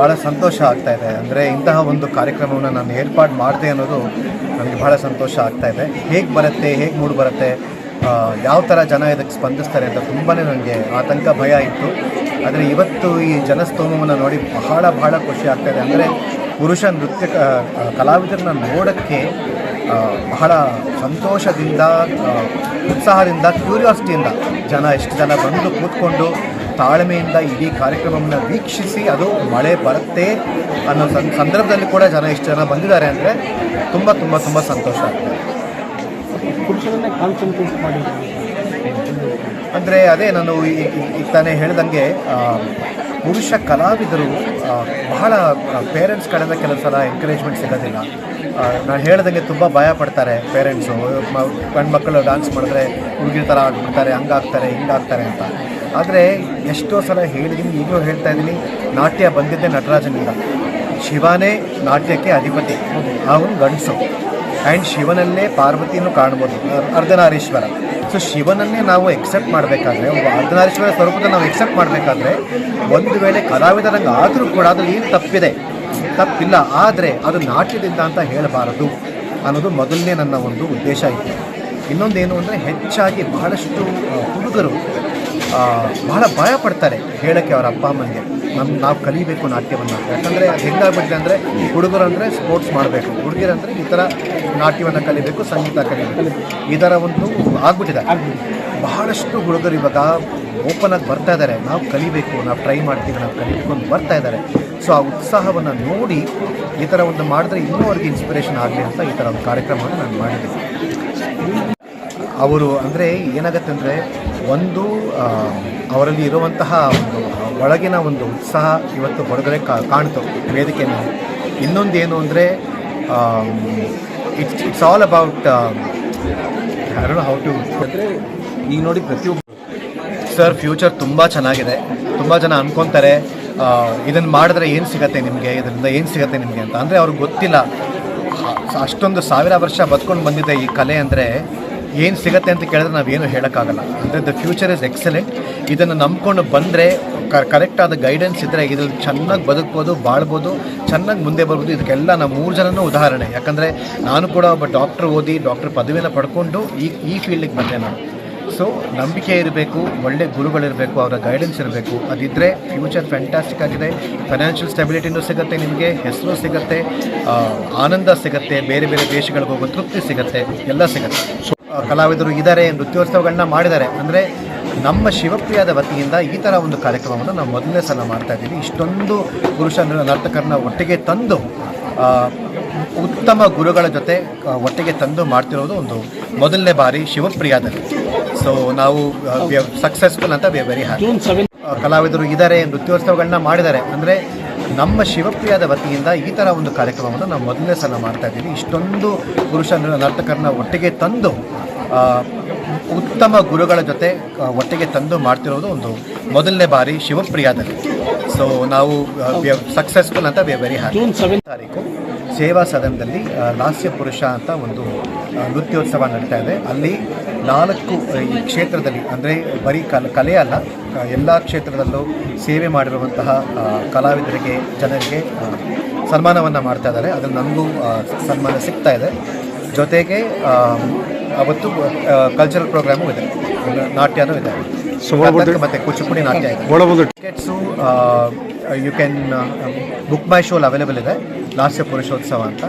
ಭಾಳ ಸಂತೋಷ ಆಗ್ತಾ ಇದೆ. ಅಂದರೆ ಇಂತಹ ಒಂದು ಕಾರ್ಯಕ್ರಮವನ್ನು ನಾನು ಏರ್ಪಾಡು ಮಾಡಿದೆ ಅನ್ನೋದು ನನಗೆ ಭಾಳ ಸಂತೋಷ ಆಗ್ತಾ ಇದೆ. ಹೇಗೆ ಬರುತ್ತೆ, ಹೇಗೆ ಮೂಡ್ ಬರುತ್ತೆ ಯಾವ ಥರ ಜನ ಇದಕ್ಕೆ ಸ್ಪಂದಿಸ್ತಾರೆ ಅಂತ ತುಂಬಾ ನನಗೆ ಆತಂಕ, ಭಯ ಇತ್ತು. ಆದರೆ ಇವತ್ತು ಈ ಜನಸ್ತೋಮವನ್ನು ನೋಡಿ ಬಹಳ ಬಹಳ ಖುಷಿ ಆಗ್ತಾ ಇದೆ. ಅಂದರೆ ಪುರುಷ ನೃತ್ಯ ಕಲಾವಿದರನ್ನ ನೋಡೋಕ್ಕೆ ಬಹಳ ಸಂತೋಷದಿಂದ ಉತ್ಸಾಹದಿಂದ, ಕ್ಯೂರಿಯಾಸಿಟಿಯಿಂದ ಜನ ಎಷ್ಟು ಜನ ಬಂದು ಕೂತ್ಕೊಂಡು ತಾಳ್ಮೆಯಿಂದ ಇಡೀ ಕಾರ್ಯಕ್ರಮವನ್ನು ವೀಕ್ಷಿಸಿ ಅದು ಮಳೆ ಬರುತ್ತೆ ಅನ್ನೋ ಸಂದರ್ಭದಲ್ಲಿ ಕೂಡ ಜನ ಎಷ್ಟು ಜನ ಬಂದಿದ್ದಾರೆ ಅಂದರೆ ತುಂಬ ತುಂಬ ತುಂಬ ಸಂತೋಷ ಆಗ್ತದೆ. ಅಂದರೆ ಅದೇ ನಾನು ಈಗ ತಾನೇ ಹೇಳ್ದಂಗೆ ಪುರುಷ ಕಲಾವಿದರು ಬಹಳ ಪೇರೆಂಟ್ಸ್ ಕಡೆಯಿಂದ ಕೆಲವು ಸಲ ಎಂಕರೇಜ್ಮೆಂಟ್ ಸಿಗೋದಿಲ್ಲ. ನಾನು ಹೇಳ್ದಂಗೆ ತುಂಬ ಭಯ ಪಡ್ತಾರೆ ಪೇರೆಂಟ್ಸು ಗಂಡು ಮಕ್ಕಳು ಡಾನ್ಸ್ ಮಾಡಿದ್ರೆ ಹುಡುಗಿ ಥರ ಆಗ್ಬಿಡ್ತಾರೆ, ಹಂಗಾಗ್ತಾರೆ, ಹಿಂಗಾಗ್ತಾರೆ ಅಂತ. ಆದರೆ ಎಷ್ಟೋ ಸಲ ಹೇಳಿದ್ದೀನಿ ಈಗಲೂ ಹೇಳ್ತಾ ಇದ್ದೀನಿ, ನಾಟ್ಯ ಬಂದಿದ್ದೆ ನಟರಾಜನಿಂದ. ಶಿವನೇ ನಾಟ್ಯಕ್ಕೆ ಅಧಿಪತಿ, ಅವನು ಗಂಡಸು. ಆ್ಯಂಡ್ ಶಿವನಲ್ಲೇ ಪಾರ್ವತಿಯನ್ನು ಕಾಣ್ಬೋದು ಅರ್- ಅರ್ಧನಾರೀಶ್ವರ. ಸೊ ಶಿವನನ್ನೇ ನಾವು ಎಕ್ಸೆಪ್ಟ್ ಮಾಡಬೇಕಾದ್ರೆ, ಒಬ್ಬ ಅರ್ಧನಾರೀಶ್ವರ ಸ್ವರೂಪದ ನಾವು ಎಕ್ಸೆಪ್ಟ್ ಮಾಡಬೇಕಾದ್ರೆ, ಒಂದು ವೇಳೆ ಕಲಾವಿದರಂಗೆ ಆದರೂ ಕೂಡ ಅದು ಏನು ತಪ್ಪಿದೆ? ತಪ್ಪಿಲ್ಲ, ಆದರೆ ಅದು ನಾಟ್ಯದಿಂದ ಅಂತ ಹೇಳಬಾರದು ಅನ್ನೋದು ಮೊದಲನೇ ನನ್ನ ಒಂದು ಉದ್ದೇಶ ಇತ್ತು. ಇನ್ನೊಂದೇನು ಅಂದರೆ ಹೆಚ್ಚಾಗಿ ಬಹಳಷ್ಟು ಹುಡುಗರು ಬಹಳ ಭಯ ಪಡ್ತಾರೆ ಹೇಳೋಕ್ಕೆ ಅವರ ಅಪ್ಪ ಅಮ್ಮನಿಗೆ. ನಮ್ಮ ನಾವು ಕಲಿಬೇಕು ನಾಟ್ಯವನ್ನು. ಯಾಕಂದರೆ ಹೆಂಗಾಗ್ಬಿಟ್ಟಿದೆ ಅಂದರೆ ಹುಡುಗರು ಅಂದರೆ ಸ್ಪೋರ್ಟ್ಸ್ ಮಾಡಬೇಕು. ಹುಡುಗಿರಂದರೆ ಈ ಥರ ನಾಟ್ಯವನ್ನು ಕಲಿಬೇಕು, ಸಂಗೀತ ಕಲಿಬೇಕು. ಇದರ ಒಂದು ಆಗ್ಬಿಟ್ಟಿದೆ. ಬಹಳಷ್ಟು ಹುಡುಗರು ಇವಾಗ ಓಪನ್ ಆಗಿ ಬರ್ತಾ ಇದ್ದಾರೆ ನಾವು ಕಲಿಬೇಕು, ನಾವು ಟ್ರೈ ಮಾಡ್ತೀವಿ, ನಾವು ಕಲಿಬೇಕು ಅಂತ ಬರ್ತಾ ಇದ್ದಾರೆ ಸೊ ಆ ಉತ್ಸಾಹವನ್ನು ನೋಡಿ ಈ ಥರ ಒಂದು ಮಾಡಿದ್ರೆ ಇನ್ನೂ ಅವ್ರಿಗೆ ಇನ್ಸ್ಪಿರೇಷನ್ ಆಗಲಿ ಅಂತ ಈ ಥರ ಒಂದು ಕಾರ್ಯಕ್ರಮವನ್ನು ನಾನು ಮಾಡಿದ್ದೀನಿ. ಅವರು ಅಂದರೆ ಏನಾಗುತ್ತೆ ಅಂದರೆ ಒಂದು ಅವರಲ್ಲಿ ಇರುವಂತಹ ಒಂದು ಒಳಗಿನ ಒಂದು ಉತ್ಸಾಹ ಇವತ್ತು ಹೊರಗಡೆ ಕಾ, ಕಾಣ್ತು ವೇದಿಕೆ ಮೇಲೆ ಇನ್ನೊಂದು ಏನು ಅಂದರೆ ಇಟ್ಸ್ ಇಟ್ಸ್ ಆಲ್ ಅಬೌಟ್ ಯಾರು ಹೌ ಟು ಅಂದರೆ ಈಗ ನೋಡಿ ಪ್ರತಿಯೊಬ್ಬ ಸರ್ ಫ್ಯೂಚರ್ ತುಂಬ ಚೆನ್ನಾಗಿದೆ. ತುಂಬ ಜನ ಅಂದ್ಕೊತಾರೆ ಇದನ್ನು ಮಾಡಿದ್ರೆ ಏನು ಸಿಗತ್ತೆ ನಿಮಗೆ? ಇದರಿಂದ ಏನು ಸಿಗತ್ತೆ ನಿಮಗೆ ಅಂತ. ಅಂದರೆ ಅವ್ರಿಗೆ ಗೊತ್ತಿಲ್ಲ. ಅಷ್ಟೊಂದು ಸಾವಿರ ವರ್ಷ ಬದ್ಕೊಂಡು ಬಂದಿದೆ ಈ ಕಲೆ ಅಂದರೆ ಏನು ಸಿಗತ್ತೆ ಅಂತ ಕೇಳಿದ್ರೆ ನಾವೇನು ಹೇಳೋಕ್ಕಾಗಲ್ಲ. ಅಂದರೆ ದ ಫ್ಯೂಚರ್ ಇಸ್ ಎಕ್ಸಲೆಂಟ್ ಇದನ್ನು ನಂಬ್ಕೊಂಡು ಬಂದರೆ ಕರೆಕ್ಟಾದ ಗೈಡೆನ್ಸ್ ಇದ್ದರೆ ಇದ್ರಲ್ಲಿ ಚೆನ್ನಾಗಿ ಬದುಕ್ಬೋದು, ಬಾಳ್ಬೋದು, ಚೆನ್ನಾಗಿ ಮುಂದೆ ಬರ್ಬೋದು. ಇದಕ್ಕೆಲ್ಲ ನಾವು ಮೂರು ಜನನೂ ಉದಾಹರಣೆ. ಯಾಕಂದರೆ ನಾನು ಕೂಡ ಒಬ್ಬ ಡಾಕ್ಟ್ರ್ ಓದಿ ಡಾಕ್ಟರ್ ಪದವಿನ ಪಡ್ಕೊಂಡು ಈ ಈ ಫೀಲ್ಡಿಗೆ ಬಂದೆ ನಾನು. ಸೊ ನಂಬಿಕೆ ಇರಬೇಕು, ಒಳ್ಳೆ ಗುರುಗಳಿರಬೇಕು, ಅವರ ಗೈಡೆನ್ಸ್ ಇರಬೇಕು. ಅದಿದ್ದರೆ ಫ್ಯೂಚರ್ ಫ್ಯಾಂಟಾಸ್ಟಿಕ್ ಆಗಿದೆ. ಫೈನಾನ್ಷಿಯಲ್ ಸ್ಟೆಬಿಲಿಟಿನೂ ಸಿಗುತ್ತೆ ನಿಮಗೆ, ಹೆಸರು ಸಿಗುತ್ತೆ ಆನಂದ ಸಿಗುತ್ತೆ, ಬೇರೆ ಬೇರೆ ದೇಶಗಳಿಗೆ ಹೋಗೋ ತೃಪ್ತಿ ಸಿಗುತ್ತೆ, ಎಲ್ಲ ಸಿಗುತ್ತೆ. ಕಲಾವಿದರು ಇದ್ದಾರೆ ನೃತ್ಯೋತ್ಸವಗಳನ್ನ ಮಾಡಿದ್ದಾರೆ. ಅಂದರೆ ನಮ್ಮ ಶಿವಪ್ರಿಯದ ವತಿಯಿಂದ ಈ ಥರ ಒಂದು ಕಾರ್ಯಕ್ರಮವನ್ನು ನಾವು ಮೊದಲನೇ ಸಲ ಮಾಡ್ತಾ ಇದ್ದೀವಿ. ಇಷ್ಟೊಂದು ಪುರುಷ ನರ್ತಕರನ್ನ ಒಟ್ಟಿಗೆ ತಂದು ಉತ್ತಮ ಗುರುಗಳ ಜೊತೆ ಒಟ್ಟಿಗೆ ತಂದು ಮಾಡ್ತಿರೋದು ಒಂದು ಮೊದಲನೇ ಬಾರಿ ಶಿವಪ್ರಿಯಾದಲ್ಲಿ. ಸೊ ನಾವು ಸಕ್ಸಸ್ಫುಲ್ ಅಂತ ವಿ ವೆರಿ ಹ್ಯಾಪಿ ಕಲಾವಿದರು ಇದ್ದಾರೆ ನೃತ್ಯೋತ್ಸವಗಳನ್ನ ಮಾಡಿದ್ದಾರೆ. ಅಂದರೆ ನಮ್ಮ ಶಿವಪ್ರಿಯಾದ ವತಿಯಿಂದ ಈ ಥರ ಒಂದು ಕಾರ್ಯಕ್ರಮವನ್ನು ನಾವು ಮೊದಲನೇ ಸಲ ಮಾಡ್ತಾ ಇದ್ದೀವಿ. ಇಷ್ಟೊಂದು ಪುರುಷ ನರ್ತಕರನ್ನ ಒಟ್ಟಿಗೆ ತಂದು ಉತ್ತಮ ಗುರುಗಳ ಜೊತೆ ಒಟ್ಟಿಗೆ ತಂದು ಮಾಡ್ತಿರೋದು ಒಂದು ಮೊದಲನೇ ಬಾರಿ ಶಿವಪ್ರಿಯಾದಲ್ಲಿ. ಸೊ ನಾವು ಸಕ್ಸಸ್ಫುಲ್ ಅಂತ we very happy June seven ತಾರೀಕು ಸೇವಾ ಸದನದಲ್ಲಿ ಲಾಸ್ಯ ಪುರುಷ ಅಂತ ಒಂದು ನೃತ್ಯೋತ್ಸವ ನಡೀತಾ ಇದೆ. ಅಲ್ಲಿ ನಾಲ್ಕು ಈ ಕ್ಷೇತ್ರದಲ್ಲಿ ಅಂದರೆ ಬರೀ ಕಲ ಕಲೆ ಅಲ್ಲ ಎಲ್ಲ ಕ್ಷೇತ್ರದಲ್ಲೂ ಸೇವೆ ಮಾಡಿರುವಂತಹ ಕಲಾವಿದರಿಗೆ ಜನರಿಗೆ ಸನ್ಮಾನವನ್ನು ಮಾಡ್ತಾ ಇದ್ದಾರೆ. ಅದರಲ್ಲಿ ನನಗೂ ಸನ್ಮಾನ ಸಿಗ್ತಾ ಇದೆ. ಜೊತೆಗೆ ಅವತ್ತು ಕಲ್ಚರಲ್ ಪ್ರೋಗ್ರಾಮು ಇದೆ. ನಾಟ್ಯನೂ ಇದೆ. ಮತ್ತು ಮತ್ತೆ ಕೂಚಿಪುಡಿ ನಾಟ್ಯ ಇದೆ. Tickets you can book my ಶೋಲ್ available ಇದೆ. ಲಾಸ್ಯ ಪುರುಷೋತ್ಸವ ಅಂತ.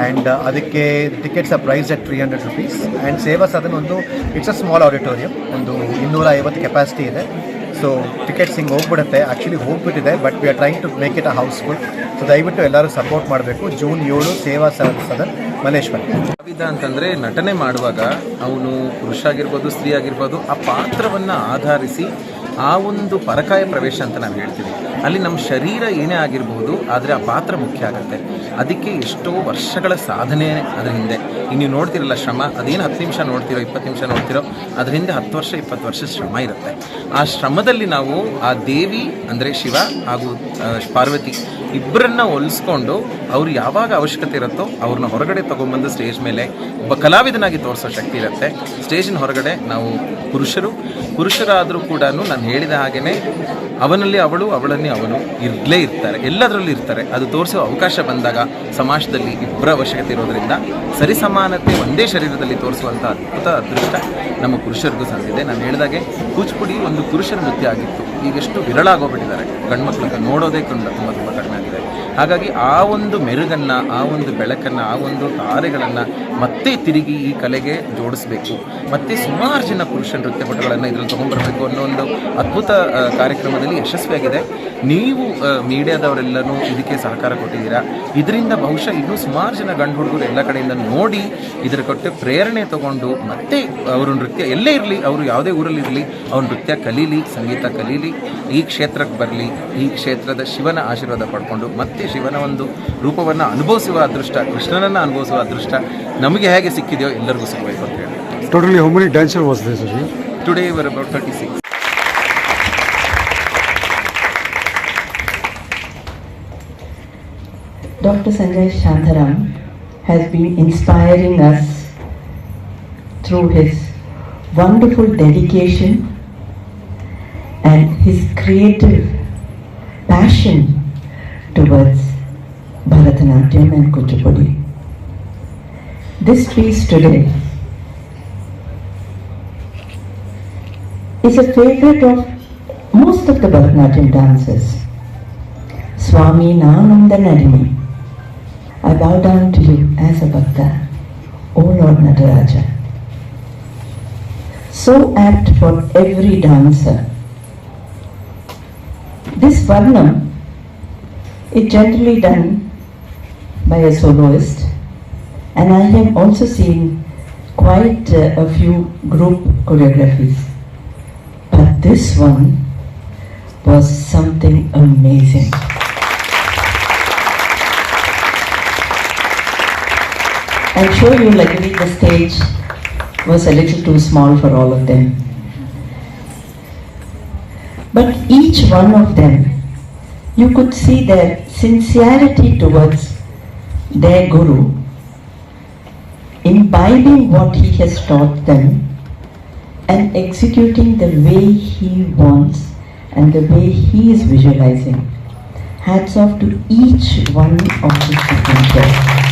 ಆ್ಯಂಡ್ ಅದಕ್ಕೆ tickets are price at three hundred rupees and Seva Sadan ಒಂದು ಇಟ್ಸ್ ಅ ಸ್ಮಾಲ್ ಆಡಿಟೋರಿಯಂ ಒಂದು ಇನ್ನೂರ ಐವತ್ತು ಕೆಪಾಸಿಟಿ ಇದೆ. ಸೊ ಟಿಕೆಟ್ಸ್ ಹಿಂಗೆ ಹೋಗ್ಬಿಡುತ್ತೆ. ಆ್ಯಕ್ಚುಲಿ ಹೋಗ್ಬಿಟ್ಟಿದೆ but we are trying to make it a house full so ದಯವಿಟ್ಟು ಎಲ್ಲರೂ ಸಪೋರ್ಟ್ ಮಾಡಬೇಕು. ಜೂನ್ ಏಳು ಸೇವಾ ಸದನ್ ಮಲ್ಲೇಶ್ವರ. ಕವಿದ ಅಂತಂದರೆ ನಟನೆ ಮಾಡುವಾಗ ಅವನು ಪುರುಷ ಆಗಿರ್ಬೋದು ಸ್ತ್ರೀ ಆಗಿರ್ಬೋದು ಆ ಪಾತ್ರವನ್ನು ಆಧರಿಸಿ ಆ ಒಂದು ಪರಕಾಯ ಪ್ರವೇಶ ಅಂತ ನಾವು ಹೇಳ್ತೀವಿ. ಅಲ್ಲಿ ನಮ್ಮ ಶರೀರ ಏನೇ ಆಗಿರಬಹುದು ಆದರೆ ಆ ಪಾತ್ರ ಮುಖ್ಯ ಆಗುತ್ತೆ. ಅದಕ್ಕೆ ಎಷ್ಟೋ ವರ್ಷಗಳ ಸಾಧನೆ ಅದರ ಹಿಂದೆ. ನೀವು ನೋಡ್ತಿರಲ್ಲ ಶ್ರಮ, ಅದೇನು ಹತ್ತು ನಿಮಿಷ ನೋಡ್ತಿರೋ, ಇಪ್ಪತ್ತು ನಿಮಿಷ ನೋಡ್ತಿರೋ, ಅದರಿಂದ ಹತ್ತು ವರ್ಷ, ಇಪ್ಪತ್ತು ವರ್ಷ ಶ್ರಮ ಇರುತ್ತೆ. ಆ ಶ್ರಮದಲ್ಲಿ ನಾವು ಆ ದೇವಿ ಅಂದರೆ ಶಿವ ಹಾಗೂ ಪಾರ್ವತಿ ಇಬ್ಬರನ್ನ ಒಲಿಸ್ಕೊಂಡು ಅವ್ರು ಯಾವಾಗ ಅವಶ್ಯಕತೆ ಇರುತ್ತೋ ಅವ್ರನ್ನ ಹೊರಗಡೆ ತೊಗೊಂಬಂದು ಸ್ಟೇಜ್ ಮೇಲೆ ಒಬ್ಬ ಕಲಾವಿದನಾಗಿ ತೋರಿಸೋ ಶಕ್ತಿ ಇರುತ್ತೆ. ಸ್ಟೇಜಿನ ಹೊರಗಡೆ ನಾವು ಪುರುಷರು, ಪುರುಷರಾದರೂ ಕೂಡ ನಾನು ಹೇಳಿದ ಹಾಗೆಯೇ ಅವನಲ್ಲಿ ಅವಳು, ಅವಳನ್ನೇ ಅವನು ಇರಲೇ ಇರ್ತಾರೆ, ಎಲ್ಲದರಲ್ಲೂ ಇರ್ತಾರೆ. ಅದು ತೋರಿಸೋ ಅವಕಾಶ ಬಂದಾಗ ಸಮಾಜದಲ್ಲಿ ಇಬ್ಬರ ಅವಶ್ಯಕತೆ ಇರೋದ್ರಿಂದ ಸರಿಸಮಾನತೆ ಒಂದೇ ಶರೀರದಲ್ಲಿ ತೋರಿಸುವಂಥ ಅದ್ಭುತ ಅದೃಷ್ಟ ನಮ್ಮ ಪುರುಷರಿಗೂ ಸಂದಿದೆ ನಾನು ಹೇಳಿದಾಗೆ ಕೂಚಿಪುಡಿ ಒಂದು ಪುರುಷರ ನೃತ್ಯ ಆಗಿತ್ತು. ಈಗೆಷ್ಟು ವಿರಳ ಆಗೋಗ್ಬಿಟ್ಟಿದ್ದಾರೆ. ಗಂಡ್ಮಕ್ಳಿಗೆ ನೋಡೋದೇ ತುಂಬ ತುಂಬ ತುಂಬ ಕಡಿಮೆ ಆಗಿದೆ. ಹಾಗಾಗಿ ಆ ಒಂದು ಮೆರುಗನ್ನು, ಆ ಒಂದು ಬೆಳಕನ್ನು, ಆ ಒಂದು ತಾರೆಗಳನ್ನು ಮತ್ತೆ ತಿರುಗಿ ಈ ಕಲೆಗೆ ಜೋಡಿಸ್ಬೇಕು. ಮತ್ತೆ ಸುಮಾರು ಜನ ಪುರುಷ ನೃತ್ಯಪಟುಗಳನ್ನು ಇದರಲ್ಲಿ ತೊಗೊಂಡ್ಬರಬೇಕು ಅನ್ನೋ ಒಂದು ಅದ್ಭುತ ಕಾರ್ಯಕ್ರಮದಲ್ಲಿ ಯಶಸ್ವಿಯಾಗಿದೆ. ನೀವು ಮೀಡಿಯಾದವರೆಲ್ಲನೂ ಇದಕ್ಕೆ ಸಹಕಾರ ಕೊಟ್ಟಿದ್ದೀರಾ? ಇದರಿಂದ ಬಹುಶಃ ಇನ್ನೂ ಸುಮಾರು ಜನ ಗಂಡು ಹುಡುಗರು ಎಲ್ಲ ಕಡೆಯಿಂದ ನೋಡಿ ಇದರ ಕೊಟ್ಟು ಪ್ರೇರಣೆ ತಗೊಂಡು ಮತ್ತೆ ಅವರ ನೃತ್ಯ ಎಲ್ಲೇ ಇರಲಿ, ಅವರು ಯಾವುದೇ ಊರಲ್ಲಿರಲಿ ಅವ್ರ ನೃತ್ಯ ಕಲೀಲಿ, ಸಂಗೀತ ಕಲೀಲಿ, ಈ ಕ್ಷೇತ್ರಕ್ಕೆ ಬರಲಿ, ಈ ಕ್ಷೇತ್ರದ ಶಿವನ ಆಶೀರ್ವಾದ ಪಡ್ಕೊಂಡು ಮತ್ತೆ ಶಿವನ ಒಂದು ರೂಪವನ್ನು ಅನುಭವಿಸುವ ಅದೃಷ್ಟ, ಕೃಷ್ಣನನ್ನು ಅನುಭವಿಸುವ ಅದೃಷ್ಟ ನಮಗೆ ಹೇಗೆ ಸಿಕ್ಕಿದೆಯೋ ಎಲ್ಲರಿಗೂ ಸಿಗಬೇಕು ಅಂತ ಹೇಳಿ Totally, how many dancer was there, sir? Today were about thirty six Dr. Sanjay Shantaram has been inspiring us through his wonderful dedication and his creative passion towards Bharatanatyam and Kuchipudi. This piece today is a favorite of most of the Bharatanatyam dancers. Swami Nanandanadini, I bow down to you as a bhakta, O Lord Nataraja. So apt for every dancer. This Varnam is generally done by a soloist, and I have also seen quite uh, a few group choreographies. But this one was something amazing. I'm sure you'll agree the stage was a little too small for all of them. But each one of them, you could see their sincerity towards their Guru, imbibing what he has taught them and executing the way he wants and the way he is visualizing. Hats off to each one of the students.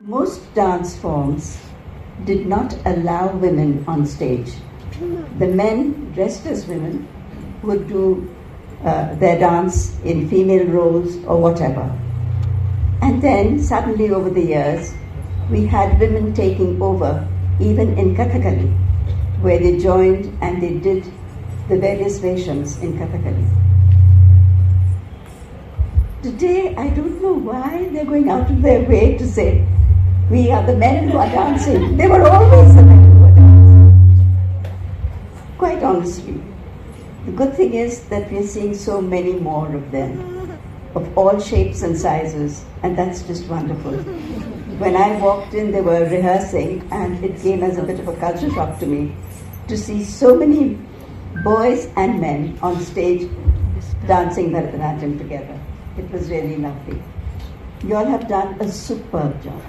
Most dance forms did not allow women on stage. The men dressed as women would do uh, their dance in female roles or whatever. And then suddenly over the years, we had women taking over, even in Kathakali, where they joined and they did the various versions in Kathakali. Today, I don't know why they're going out of their way to say, we are the men who are dancing. They were always the men who were dancing. Quite honestly, the good thing is that we're seeing so many more of them, of all shapes and sizes, and that's just wonderful. When I walked in, they were rehearsing, and it came as a bit of a culture shock to me to see so many boys and men on stage dancing Bharatanatyam together. It was really lovely. You all have done a superb job.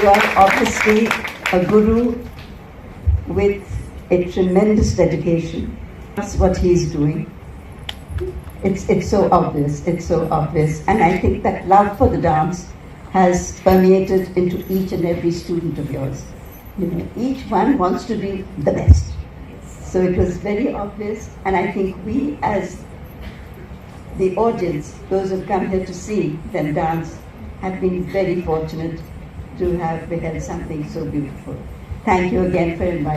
You are obviously a guru with a tremendous dedication. That's what he's doing. It's, it's so obvious, it's so obvious. And I think that love for the dance has permeated into each and every student of yours. You know, each one wants to be the best. So it was very obvious, and I think we as the audience, those who've come here to see them dance, have been very fortunate to have beheld something so beautiful. Thank you again for inviting.